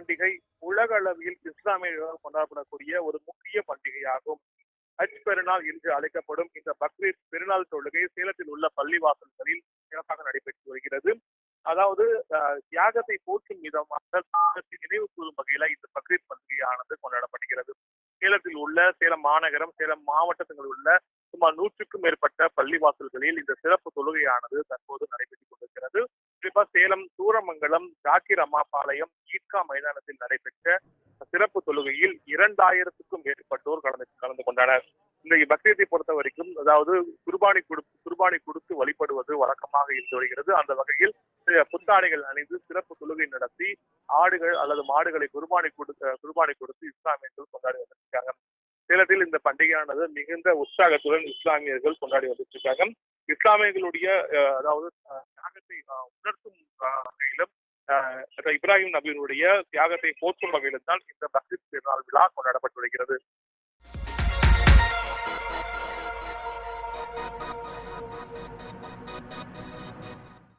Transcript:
பண்டிகை உலக அளவில் இஸ்லாமியர்களால் கொண்டாடப்படக்கூடிய ஒரு முக்கிய பண்டிகையாகும். ஹஜ் பெருநாள் என்று அழைக்கப்படும் இந்த பக்ரீத் பெருநாள் தொழுகை சேலத்தில் உள்ள பள்ளிவாசல்களில் சிறப்பாக நடைபெற்று வருகிறது. அதாவது தியாகத்தை போற்றும் விதமாக தியாகத்தை நினைவு கூறும் வகையில இந்த பக்ரீத் பண்டிகையானது கொண்டாடப்படுகிறது. சேலத்தில் உள்ள சேலம் மாநகரம் சேலம் மாவட்டத்தில் உள்ள சுமார் நூற்றுக்கும் மேற்பட்ட பள்ளிவாசல்களில் இந்த சிறப்பு தொழுகையானது தற்போது நடைபெற்றுக் கொண்டிருக்கிறது. குறிப்பா சேலம் சூரமங்கலம் ஜாக்கிர் அம்மாபாளையம் ஈட்கா மைதானத்தில் நடைபெற்ற சிறப்பு தொழுகையில் இரண்டாயிரத்துக்கும் மேற்பட்டோர் கலந்து கலந்து கொண்டனர். இந்த பக்ரீத்தை பொறுத்த வரைக்கும் அதாவது குர்பானி கொடுத்து குர்பானி கொடுத்து வழிபடுவது வழக்கமாக இருந்து வருகிறது. அந்த வகையில் புத்தாடைகள் அணிந்து சிறப்பு தொழுகை நடத்தி ஆடுகள் அல்லது மாடுகளை குர்பானி கொடுத்து குர்பானி கொடுத்து இஸ்லாமியர்கள் கொண்டாடி வந்திருக்காங்க. சேலத்தில் இந்த பண்டிகையானது மிகுந்த உற்சாகத்துடன் இஸ்லாமியர்கள் கொண்டாடி வந்திருக்காங்க இஸ்லாமியர்களுடைய அதாவது தியாகத்தை உணர்த்தும் வகையிலும் இப்ராஹிம் நபியினுடைய தியாகத்தை போற்றும் வகையிலும் தான் இந்த பக்ரீத் திருநாள் விழா கொண்டாடப்பட்டு வருகிறது.